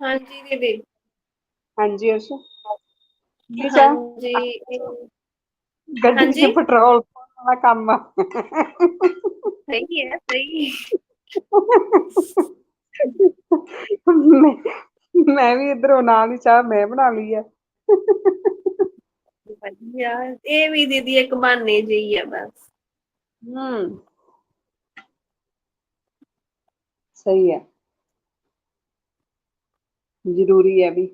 ਹਾਂਜੀ ਦੀਦੀ। ਹਾਂਜੀ ਅਰਸ਼ ਕੀ ਚਾਹ ਹਾਂਜੀ। ਇਹ ਗੱਡੀ ਹਾਂਜੀ। ਚ ਪੈਟਰੋਲ ਪਾਉਣ ਵਾਲਾ ਕੰਮ ਆ। ਸਹੀ ਹੈ ਸਹੀ। ਮੈਂ ਮੈਂ ਵੀ ਇਧਰੋਂ ਨਾਲ ਹੀ ਚਾਹ ਮੈਂ ਬਣਾ ਲਈ ਆ। ਵਧੀਆ। ਇਹ ਵੀ ਦੀਦੀ ਇੱਕ ਬਹਾਨੇ ਜਿਹੀ ਆ ਬਸ। ਹੂੰ। ਸਹੀ ਹੈ। ਜ਼ਰੂਰੀ ਹੈ ਵੀ।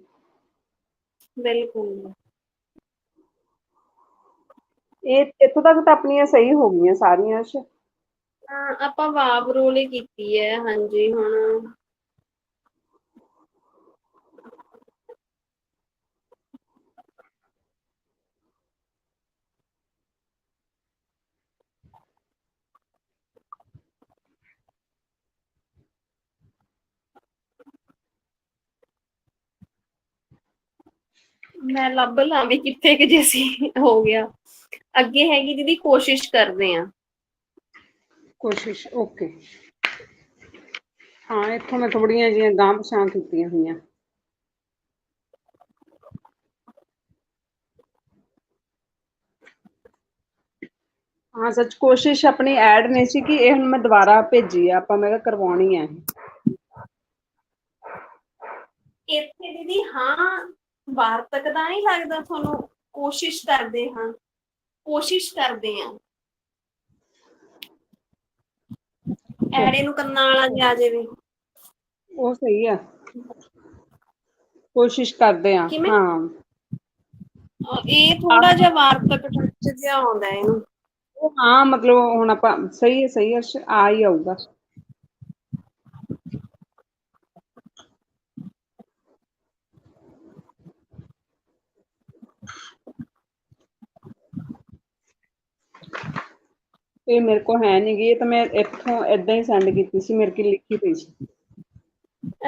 ਬਿਲਕੁਲ ਇਹ ਇੱਥੋਂ ਤੱਕ ਤਾਂ ਆਪਣੀਆਂ ਸਹੀ ਹੋ ਗਈਆਂ ਸਾਰੀਆਂ ਅਰਸ਼ ਹਾਂ ਆਪਾਂ ਵਾਬ ਰੋਲ ਹੀ ਕੀਤੀ ਹੈ। ਹਾਂਜੀ ਹੁਣ ਮੈਂ ਲੱਭ ਲਾਂ ਵੀ ਕਿੱਥੇ ਕਿ ਜੈਸੀ ਹੋ ਗਿਆ ਅੱਗੇ ਹੈਗੀ ਦੀਦੀ ਕੋਸ਼ਿਸ਼ ਕਰਦੇ ਆ ਕੋਸ਼ਿਸ਼ ਓਕੇ ਹਾਂ ਇੱਥੋਂ ਮੈਂ ਥੋੜੀਆਂ ਜਿਹੀਆਂ ਗਾਂਹ ਪਛਾਣ ਕੀਤੀਆਂ ਹੋਈਆਂ ਹਾਂ ਸੱਚ ਕੋਸ਼ਿਸ਼ ਆਪਣੀ ਐਡ ਨਹੀਂ ਸੀ ਕਿ ਇਹ ਹੁਣ ਮੈਂ ਦੁਬਾਰਾ ਭੇਜੀ ਆ ਆਪਾਂ ਮੈਂ ਕਿਹਾ ਕਰਵਾਉਣੀ ਹੈ ਇੱਥੇ ਦੀਦੀ ਹਾਂ ਵਾਰਤਕ ਦਾ ਨਹੀਂ ਲੱਗਦਾ ਤੁਹਾਨੂੰ ਕੋਸ਼ਿਸ਼ ਕਰਦੇ ਹਾਂ ਕੋਸ਼ਿਸ਼ ਕਰਦੇ ਆ ਐੜੇ ਨੂੰ ਕੰਨਾਂ ਵਾਲਾ ਜਾ ਜਾਵੇ। ਉਹ ਸਹੀ ਆ। ਕੋਸ਼ਿਸ਼ ਕਰਦੇ ਆ ਕਿਵੇਂ? ਹਾਂ। ਇਹ ਥੋੜਾ ਜਿਹਾ ਵਾਰਤਕ ਟੱਚ ਜਿਹਾ ਆਉਂਦਾ ਇਹਨੂੰ। ਉਹ ਹਾਂ ਮਤਲਬ ਹੁਣ ਆਪਾਂ ਸਹੀ ਹੈ ਸਹੀ ਹੈ ਆ ਹੀ ਆਊਗਾ। ਇਹ ਮੇਰੇ ਕੋ ਹੈ ਨਹੀਂ ਗੀ ਇਹ ਤਾਂ ਮੈਂ ਇੱਥੋਂ ਇਦਾਂ ਹੀ ਸੈਂਡ ਕੀਤੀ ਸੀ ਮੇਰੇ ਕੀ ਲਿਖੀ ਪਈ ਸੀ।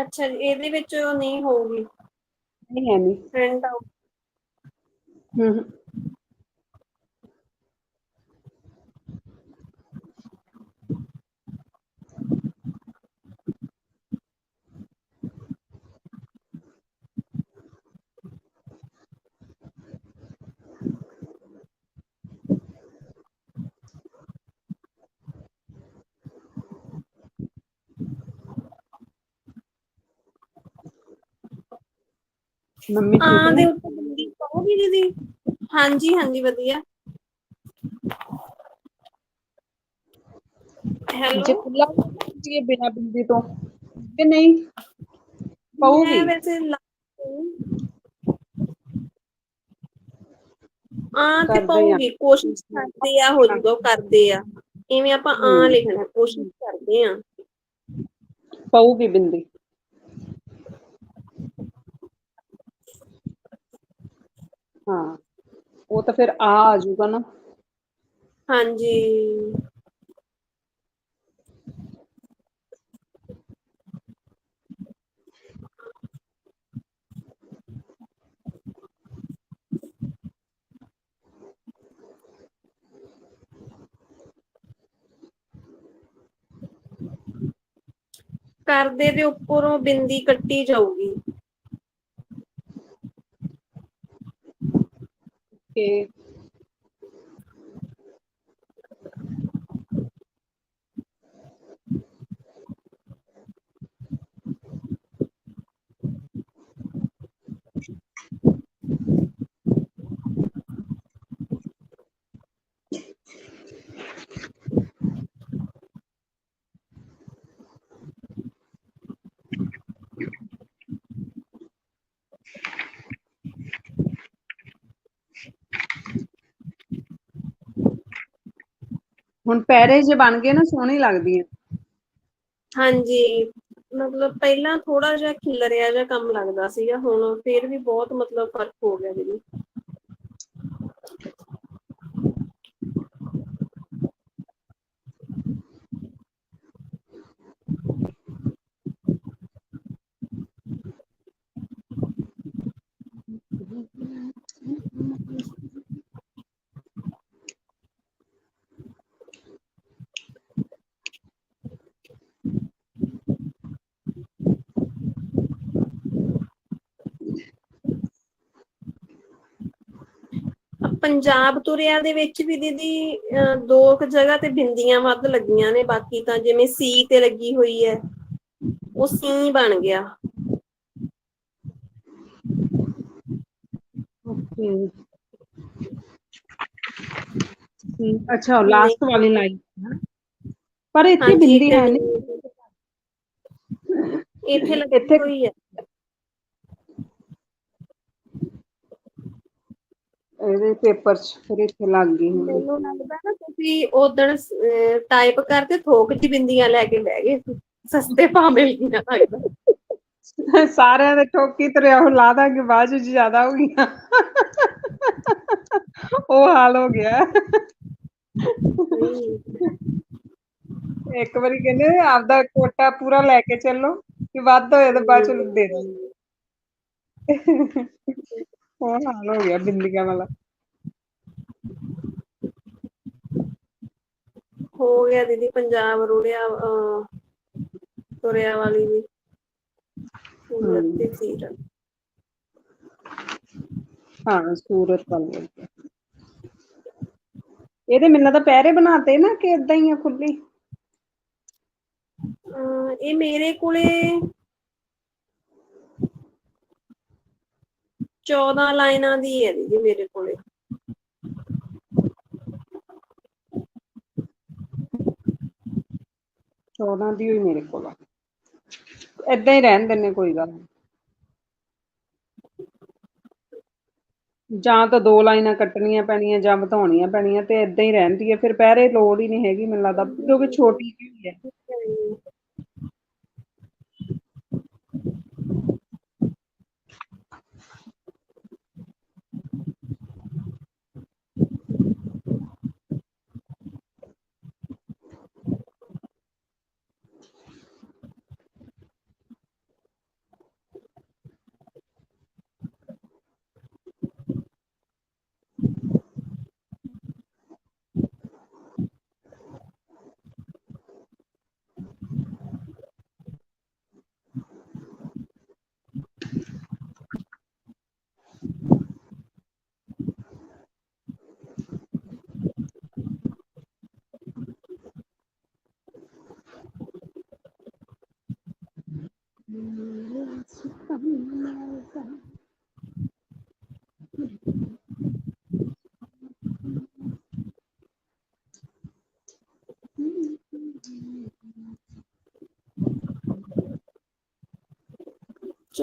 ਅੱਛਾ ਜੀ ਇਹਦੇ ਵਿੱਚ ਉਹ ਨਹੀਂ ਹੋਊਗੀ? ਨਹੀਂ ਹੈ ਨਹੀਂ ਪ੍ਰਿੰਟ ਆਊਟ ਹੂੰ ਹੂੰ। ਮੰਮੀ ਆਂ ਦੇ ਉੱਤੇ ਬਿੰਦੀ ਪਾਉਗੀ ਦੀਦੀ? ਹਾਂਜੀ ਹਾਂਜੀ ਵਧੀਆ। ਜੇ ਹੈਲੋ ਖੁੱਲਾ ਜੀ ਬਿਨਾ ਬਿੰਦੀ ਤੋਂ। ਕਿ ਨਹੀਂ? ਪਊਗੀ ਮੈਂ ਵੈਸੇ ਲਾ- ਆਂ ਤੇ ਕਰਦੇ ਆ। ਪਾਉਗੀ ਕੋਸ਼ਿਸ਼ ਕਰਦੇ ਆ ਹੋ ਜਾਊਗਾ ਉਹ ਕਰਦੇ ਆ। ਇਵੇਂ ਆਪਾਂ ਆਂ ਹਮ। ਲਿਖਣਾ ਕੋਸ਼ਿਸ਼ ਕਰਦੇ ਆ। ਪਊਗੀ ਬਿੰਦੀ। ਹਾਂ, ਉਹ ਤਾਂ ਫਿਰ ਆ ਆ ਜਾਊਗਾ ਨਾ। ਹਾਂਜੀ। ਕਰਦੇ ਦੇ ਉੱਪਰੋਂ ਬਿੰਦੀ ਕੱਟੀ ਜਾਊਗੀ। ਕਿ ਹੁਣ ਪੈਰੇ ਜੇ ਬਣ ਗਏ ਨਾ, ਸੋਹਣੀ ਲੱਗਦੀ ਹੈ ਹਾਂਜੀ, ਮਤਲਬ ਪਹਿਲਾਂ ਥੋੜਾ ਜਿਹਾ ਖਿਲਰਿਆ ਜਿਹਾ ਕੰਮ ਲੱਗਦਾ ਸੀਗਾ, ਹੁਣ ਫੇਰ ਵੀ ਬਹੁਤ ਮਤਲਬ ਫ਼ਰਕ ਹੋ ਗਿਆ ਦੀਦੀ। ਪੰਜਾਬ ਤੁਰਿਆ ਦੇ ਵਿੱਚ ਵੀ ਦੀਦੀ ਦੋ ਕੁ ਜਗ੍ਹਾ ਤੇ ਬਿੰਦੀਆਂ ਵੱਧ ਲੱਗੀਆਂ ਨੇ ਬਾਕੀ ਤਾਂ ਜਿਵੇਂ ਸੀ ਤੇ ਲੱਗੀ ਹੋਈ ਹੈ ਉਹ ਸੀ ਬਣ ਗਿਆ। ਓਕੇ। ਅੱਛਾ ਲਾਸਟ ਵਾਲੀ ਲਾਈਨ ਪਰ ਇੱਥੇ ਬਿੰਦੀ ਹੈ ਨਹੀਂ ਇੱਥੇ ਲੱਗੀ ਇੱਥੇ- ਹੋਈ ਹੈ। ਇਹਦੇ ਪੇਪਰ 'ਚ ਫਿਰ ਇੱਥੇ ਲੱਗ ਗਈ ਹੋਣੀ। ਮੈਨੂੰ ਲੱਗਦਾ ਨਾ ਤੁਸੀਂ ਉਦਣ ਟਾਈਪ ਕਰਦੇ ਥੋਕ ਦੀ ਬਿੰਦੀਆਂ ਲੈ ਕੇ ਬਹਿ ਗਏ ਸੀ। ਸਸਤੇ ਭਾਅ ਮਿਲ ਗਈਆਂ ਲੱਗਦਾ ਸਾਰਿਆਂ ਦੇ ਠੋਕੀ ਤਰਿਆ ਉਹ ਲਾ ਦਾਂਗੇ ਬਾਅਦ ਚ ਜ਼ਿਆਦਾ ਹੋ ਗਈਆਂ ਉਹ ਹਾਲ ਹੋ ਗਿਆ ਇੱਕ ਵਾਰੀ ਕਹਿੰਦੇ ਆਪਦਾ ਕੋਟਾ ਪੂਰਾ ਲੈ ਕੇ ਚੱਲੋ ਕਿ ਵੱਧ ਹੋਏ ਤਾਂ ਬਾਅਦ ਚ ਦੇ ਦਾਂਗੇ ਉਹ ਹਾਲ ਹੋ ਗਿਆ ਬਿੰਦੀਆਂ ਵਾਲਾ। ਹੋ ਗਿਆ ਦੀਦੀ ਪੰਜਾਬ ਰੁੜਿਆ ਅਹ, ਤੁਰਿਆ ਵਾਲੀ ਵੀ। ਸੂਰਤ ਤੇ ਸੀਰਤ ਹਾਂ ਸੂਰਤ ਵਾਲੀ। ਇਹਦੇ ਮੈਨੂੰ ਤਾਂ ਪੈਰੇ ਬਣਾਤੇ ਨਾ ਕਿ ਇਦਾਂ ਹੀ ਆ ਖੁੱਲੀ। ਇਹ ਮੇਰੇ ਕੋਲੇ 14 ਲਾਈਨਾਂ ਦੀ ਹੈ ਦੀਦੀ ਮੇਰੇ ਕੋਲੇ ਚੌਦਾਂ ਦੀ ਹੋਈ ਮੇਰੇ ਕੋਲ ਇਦਾਂ ਹੀ ਰਹਿਣ ਦਿੰਨੇ ਕੋਈ ਗੱਲ ਨੀ ਜਾਂ ਤਾਂ ਦੋ ਲਾਈਨਾਂ ਕੱਟਣੀਆਂ ਪੈਣੀਆਂ ਜਾਂ ਵਧਾਉਣੀਆਂ ਪੈਣੀਆਂ ਤੇ ਇਦਾਂ ਹੀ ਰਹਿੰਦੀ ਹੈ ਫਿਰ ਪਹਿਰੇ ਲੋੜ ਹੀ ਨਹੀਂ ਹੈਗੀ ਮੈਨੂੰ ਲੱਗਦਾ ਕਿਉਂਕਿ ਛੋਟੀ ਜਿਹੀ ਹੈ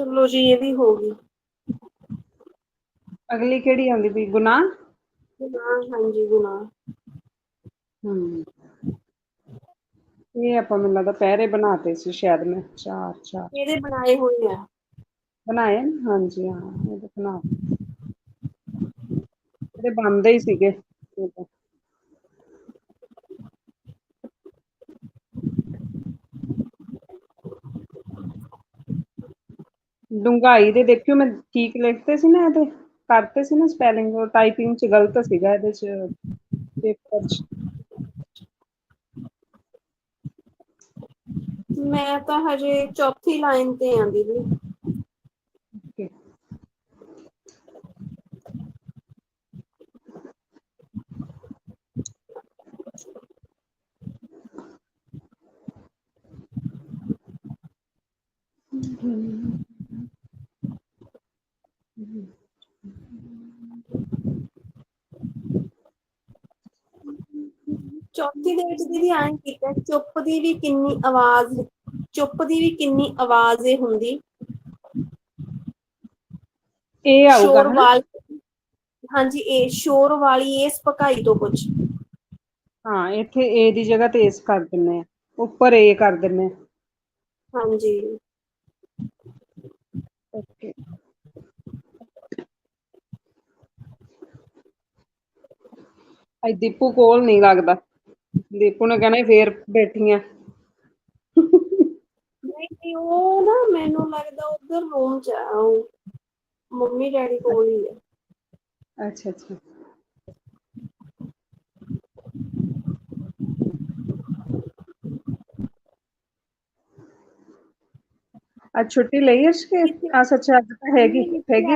ਚਲੋ ਜੀ ਇਹ ਵੀ ਹੋ ਗਈ। ਅਗਲੀ ਕਿਹੜੀ ਆਉਂਦੀ ਵੀ ਗੁਨਾਹ? ਹਾਂ ਹਾਂਜੀ ਗੁਨਾਹ। ਹਮ ਇਹ ਆਪਾਂ ਮੈਨੂੰ ਲੱਗਦਾ ਪਹਿਰੇ ਬਣਾਤੇ ਸੀ ਸ਼ਾਇਦ ਮੈਂ ਚਾਰ ਚਾਰ। ਇਹਦੇ ਬਣਾਏ ਹੋਏ ਆ। ਬਣਾਏ? ਹਾਂਜੀ ਹਾਂ ਇਹ ਬਣਾ। ਇਹਦੇ ਬਣਦੇ ਹੀ ਸੀਗੇ। ਇਹ ਤਾਂ। ਡੁੰਗਾਈ ਦੇ ਦੇਖਿਓ ਮੈਂ ਠੀਕ ਲਿਖਤੇ ਸੀ ਨਾ ਇਹਦੇ ਕਰਤੇ ਸੀ ਨਾ ਸਪੈਲਿੰਗ ਉਹ ਟਾਈਪਿੰਗ ਚ ਗਲਤ ਸੀਗਾ ਇਹਦੇ ਚ ਪੇਪਰ ਚ। ਮੈਂ ਤਾਂ ਹਜੇ ਚੌਥੀ ਲਾਈਨ ਤੇ ਆਂ ਦੀਦੀ। Okay. ਚੌਥੀ ਦੇ ਦੀਦੀ ਆਂ ਕੀਤਾ ਚੁੱਪ ਦੀ ਵੀ ਕਿੰਨੀ ਆਵਾਜ਼ ਚੁੱਪ ਦੀ ਵੀ ਕਿੰਨੀ ਆਵਾਜ਼ ਇਹ ਹੁੰਦੀ। ਇਹ ਆਊਗਾ ਸ਼ੋਰ ਹਨਾ? ਵਾਲੀ ਹਾਂਜੀ ਇਹ ਸ਼ੋਰ ਵਾਲੀ ਇਸ ਪਕਾਈ ਤੋਂ ਕੁਝ। ਹਾਂ ਇੱਥੇ ਏ ਦੀ ਜਗ੍ਹਾ ਤੇ ਇਸ ਕਰ ਦਿੰਨੇ ਆ ਉੱਪਰ ਏ ਕਰ ਦਿੰਨੇ ਆ। ਹਾਂਜੀ। ਓਕੇ। ਅੱਜ ਦੀਪੂ ਕੋਲ ਨਹੀਂ ਲੱਗਦਾ। ਦੀਪੂ ਨੇ ਕਹਿਣਾ ਫੇਰ ਬੈਠੀਆਂ। ਨਹੀਂ ਨਹੀਂ, ਉਹ ਨਾ ਮੈਨੂੰ ਲੱਗਦਾ ਉਧਰ ਰੂਮ ਚ ਆ ਉਹ ਮੰਮੀ ਡੈਡੀ ਕੋਲ ਹੀ ਹੈ ਅੱਛਾ ਅੱਛਾ। ਅੱਜ ਛੁੱਟੀ ਲਈ ਅਰਸ਼ ਕੇ ਆ ਸੱਚ ਅੱਜ ਤਾਂ ਹੈਗੀ ਹੈਗੀ।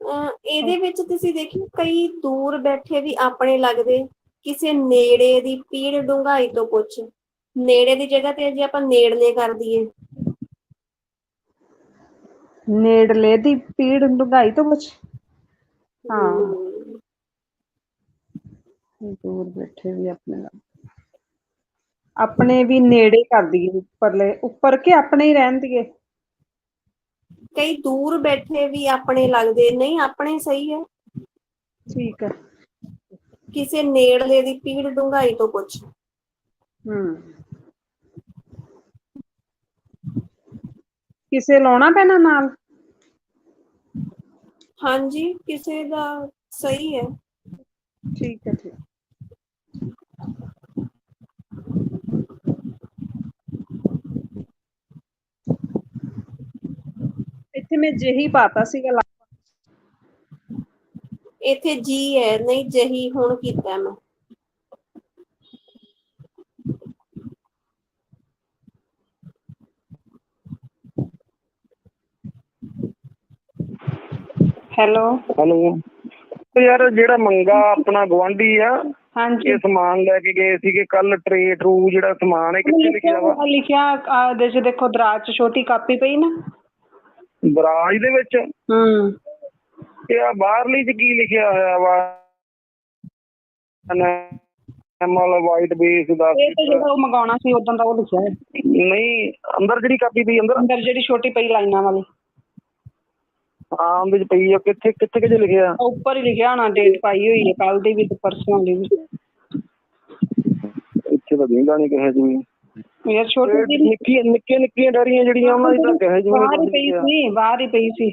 ਅਹ ਇਹਦੇ ਵਿੱਚ ਤੁਸੀਂ ਦੇਖਿਓ ਕਈ ਦੂਰ ਬੈਠੇ ਵੀ ਆਪਣੇ ਲੱਗਦੇ। ਕਿਸੇ ਨੇੜੇ ਦੀ ਪੀੜ ਡੂੰਘਾਈ ਤੋਂ ਪੁੱਛ। ਨੇੜੇ ਦੀ ਜਗ੍ਹਾ ਤੇ ਜੇ ਆਪਾਂ ਨੇੜਲੇ ਕਰ ਦਈਏ। ਨੇੜਲੇ ਦੀ ਪੀੜ ਡੁੰਗਾਈ ਤੋਂ ਪੁੱਛ। ਹਾਂ। ਹਮ, ਦੂਰ ਬੈਠੇ ਵੀ ਆਪਣੇ ਨਾਲ। ਆਪਣੇ ਵੀ ਨੇੜੇ ਕਰ ਦਈਏ ਉੱਪਰਲੇ ਉੱਪਰ ਕੇ ਆਪਣੇ ਹੀ ਰਹਿਣ ਦੀਏ ਕਈ ਦੂਰ ਬੈਠੇ ਵੀ ਆਪਣੇ ਲੱਗਦੇ ਨਹੀਂ ਆਪਣੇ ਸਹੀ ਹੈ। ਠੀਕ ਹੈ। ਕਿਸੇ ਨੇੜਲੇ ਦੀ ਪੀੜ ਡੂੰਘਾਈ ਤੋਂ ਪੁੱਛ। ਹੂੰ। ਕਿਸੇ ਲਾਉਣਾ ਪੈਣਾ ਨਾਲ? ਹਾਂਜੀ ਕਿਸੇ ਦਾ ਸਹੀ ਹੈ। ਠੀਕ ਹੈ ਠੀਕ ਇੱਥੇ ਮੈਂ ਜਿਹੀ ਪਾਤਾ ਸੀਗਾ ਇੱਥੇ ਜੀ ਹੈ ਨਹੀਂ ਜਹੀ ਹੁਣ ਕੀਤਾ ਮੈਂ। ਹੈਲੋ। ਹੈਲੋ। ਯਾਰ ਜਿਹੜਾ ਮੰਗਾ ਆਪਣਾ ਗਵਾਂਢੀ ਆ ਹਾਂਜੀ। ਇਹ ਸਮਾਨ ਲੈ ਕੇ ਗਏ ਸੀਗੇ ਕੱਲ ਟਰੇ ਟਰੂ ਜਿਹੜਾ ਸਮਾਨ ਹੈ ਕਿੱਥੇ ਲਿਖਿਆ ਵਾ? ਲਿਖਿਆ ਚ ਦੇਖੋ ਦਰਾਜ ਚ ਛੋਟੀ ਕਾਪੀ ਪਈ ਨਾ। ਬਰਾਜ ਦੇ ਵਿੱਚ? ਹੂੰ। ਤੇ ਆ ਬਾਹਰਲੀ ਚ ਕੀ ਲਿਖਿਆ ਹੋਇਆ ਵਾ? ਐਮਐਲ ਵਾਈਟ ਬੇਸ ਦਾ ਇਹ ਤਾਂ ਜਿਹੜਾ ਉਹ ਮੰਗਾਉਣਾ ਸੀ ਉਦੋਂ ਦਾ ਉਹ ਲਿਖਿਆ ਹੈ ਨਹੀਂ ਅੰਦਰ ਜਿਹੜੀ ਕਾਪੀ ਪਈ ਅੰਦਰ? ਅੰਦਰ ਜਿਹੜੀ ਛੋਟੀ ਪਈ ਲਾਈਨਾਂ ਵਾਲੀ। ਹਾਂ ਉਹਦੇ ਚ ਪਈ ਆ ਕਿੱਥੇ ਕਿੱਥੇ ਕਿੱਥੇ ਲਿਖਿਆ? ਉੱਪਰ ਹੀ ਲਿਖਿਆ ਹੋਣਾ ਡੇਟ ਪਾਈ ਹੋਈ ਹੈ ਕੱਲ ਦੀ ਵੀ ਤੇ ਪਰਸੋਂ ਦੀ ਵੀ। ਇੱਥੇ ਤਾਂ ਦੇਂਦਾ ਨਹੀਂ ਕਹੇ ਜੀ ਯਾਰ ਛੋਟੀ ਜਿਹੀ ਨਿੱਕੀਆਂ ਨਿੱਕੀਆਂ ਨਿੱਕੀਆਂ ਡੈਰੀਆਂ ਜਿਹੜੀਆਂ ਉਹਨਾਂ ਦੀ ਤਾਂ ਕਹੇ ਜੀ ਬਾਹਰ ਹੀ ਪਈ ਸੀ ਬਾਹਰ ਹੀ ਪਈ ਸੀ।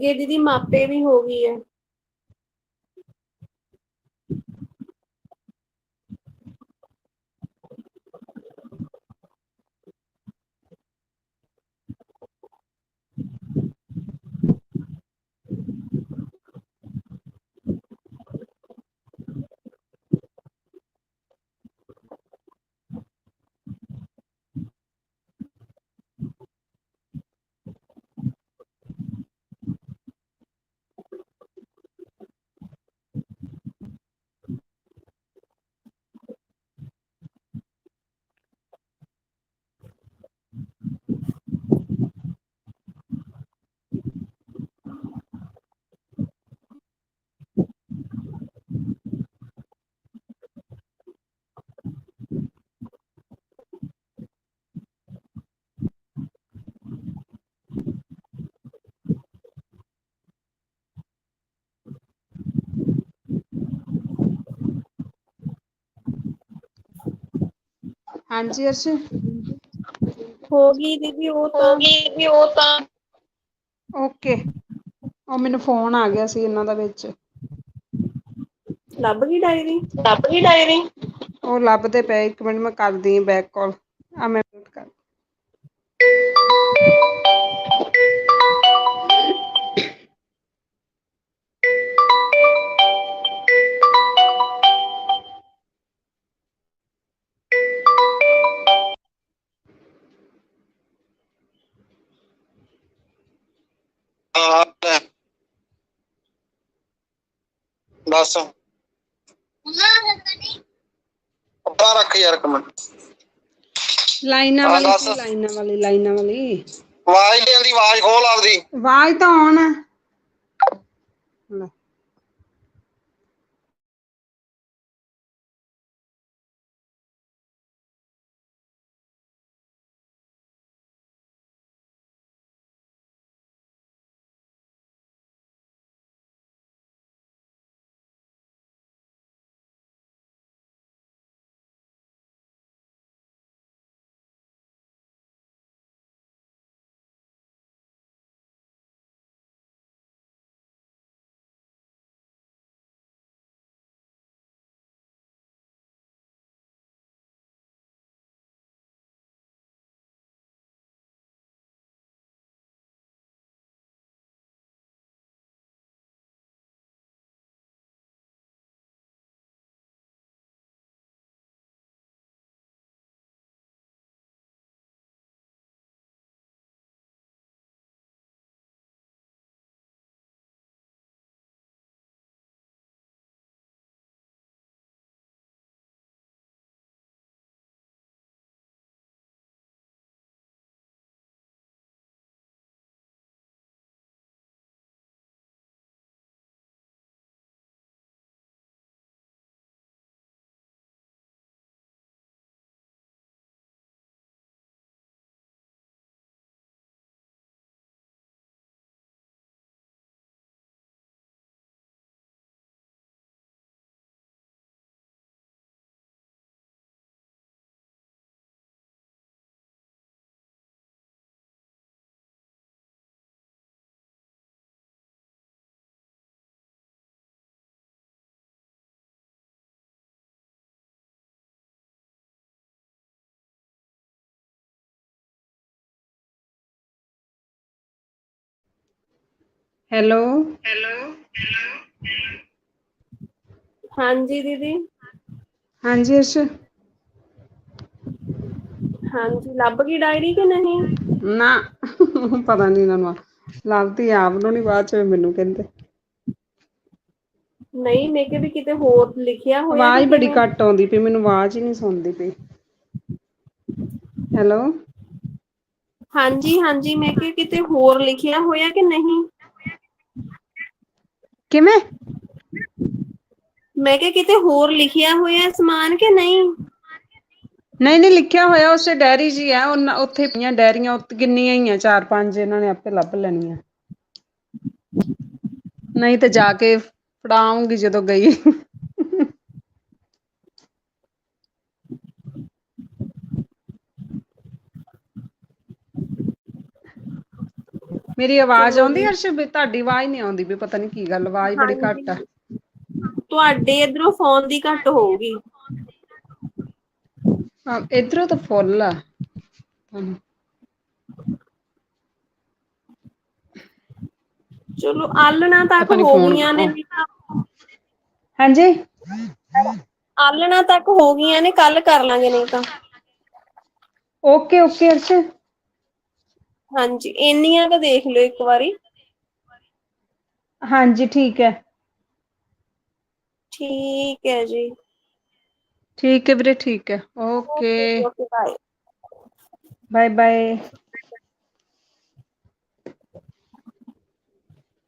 ਅੱਗੇ ਦੀਦੀ ਮਾਪੇ ਵੀ ਹੋ ਗਈ ਹੈ। ਹਾਂਜੀ ਅਰਸ਼? ਹੋ ਗਈ ਦੀਦੀ ਉਹ ਤਾਂ। ਵੀ ਉਹ ਤਾਂ। ਓਕੇ। ਉਹ ਮੈਨੂੰ ਫੋਨ ਆ ਗਿਆ ਸੀ ਇਹਨਾਂ ਦਾ ਵਿੱਚ। ਲੱਭ ਗਈ ਡਾਇਰੀ ਲੱਭ ਗਈ ਡਾਇਰੀ ਉਹ ਲੱਭਦੇ ਪਏ ਇੱਕ ਮਿੰਟ ਮੈਂ ਕਰਦੀ ਹਾਂ ਬੈਕ ਕਾਲ ਆ ਮੈਂ ਮਿਊਟ ਕਰ ਦੱਸ ਉੱਪਰ ਰੱਖ ਯਾਰ ਇੱਕ ਮਿੰਟ। ਲਾਈਨਾਂ ਹਾਂ, ਵਾਲੀ ਦੱਸ। ਸੀ, ਲਾਈਨਾਂ ਵਾਲੀ ਲਾਈਨਾਂ ਵਾਲੀ। ਆਵਾਜ਼ ਨਹੀਂ ਆਉਂਦੀ ਆਵਾਜ਼ ਖੋਲ ਆਪਦੀ। ਆਵਾਜ਼ ਤਾਂ ਆਉਣ। ਲੈ। ਹੈਲੋ। ਹਾਂਜੀ ਦੀਦੀ। ਹਾਂਜੀ ਅਰਸ਼। ਹਾਂਜੀ ਲੱਭ ਗਈ ਡਾਇਰੀ ਕਿ ਨਹੀਂ? ਨਾ ਪਤਾ ਨਹੀਂ ਇਹਨਾਂ ਨੂੰ। ਲੱਭਦੀ ਆਪ ਨੂੰ ਨਹੀਂ ਬਾਅਦ ਚ ਮੈਨੂੰ ਕਹਿੰਦੇ। ਨਹੀਂ ਮੈਂ ਕਿ ਵੀ ਕਿਤੇ ਹੋਰ ਲਿਖਿਆ ਹੋਇਆ ਆਵਾਜ਼ ਬੜੀ? ਘੱਟ ਆਉਂਦੀ ਪਈ ਮੈਨੂੰ ਆਵਾਜ਼ ਹੀ ਨਹੀਂ ਸੁਣਦੀ ਪਈ। ਹੈਲੋ। ਹਾਂਜੀ ਹਾਂਜੀ ਮੈਂ ਕਿ ਕਿਤੇ ਹੋਰ ਲਿਖਿਆ ਹੋਇਆ ਕਿ ਨਹੀਂ? ਕਿਵੇਂ? ਮੈਂ ਕਿ ਕਿਤੇ ਹੋਰ ਲਿਖਿਆ ਹੋਇਆ ਸਮਾਨ ਕਿ ਨਹੀਂ? ਨਹੀਂ ਨਹੀਂ ਲਿਖਿਆ ਹੋਇਆ ਉਸੇ ਡੈਰੀ ਹੀ ਆ। ਉੱਥੇ ਪਈਆਂ ਡੈਰੀਆਂ ਉੱਤੇ ਕਿੰਨੀਆਂ ਹੀ ਆ ਚਾਰ ਪੰਜ ਇਹਨਾਂ ਨੇ ਆਪੇ ਲੱਭ ਲੈਣੀਆਂ। ਨਹੀਂ ਤੇ ਜਾ ਕੇ ਫੜਾਉਂਗੀ ਜਦੋਂ ਗਈ। ਮੇਰੀ ਆਵਾਜ਼ ਆਉਂਦੀ ਅਰਸ਼ ਵੀ ਤੁਹਾਡੀ ਆਵਾਜ਼ ਨਹੀਂ ਆਉਂਦੀ ਵੀ ਪਤਾ ਨਹੀਂ ਕੀ ਗੱਲ ਆਵਾਜ਼ ਬੜੀ ਘੱਟ ਆ। ਤੁਹਾਡੇ ਇਧਰੋਂ ਫੋਨ ਦੀ ਘੱਟ ਹੋਊਗੀ। ਹਾਂ, ਇੱਧਰੋਂ ਤਾਂ ਫੁੱਲ ਆ। ਚਲੋ ਆਲਣਾ ਤੱਕ ਹੋ ਗਈਆਂ ਨੇ। ਹਾਂਜੀ? ਆਲਣਾ ਤੱਕ ਹੋ ਗਈਆਂ ਨੇ ਕੱਲ ਕਰ ਲਾਂਗੇ ਨਹੀਂ ਤਾਂ। ਓਕੇ ਓਕੇ ਅਰਸ਼ ਹਾਂਜੀ ਇੰਨੀਆਂ ਕੁ ਦੇਖ ਲਿਓ ਇੱਕ ਵਾਰੀ। ਹਾਂਜੀ ਠੀਕ ਹੈ। ਠੀਕ ਹੈ ਜੀ। ਠੀਕ ਹੈ ਵੀਰੇ ਠੀਕ ਹੈ। Okay okay. Bye bye. Bye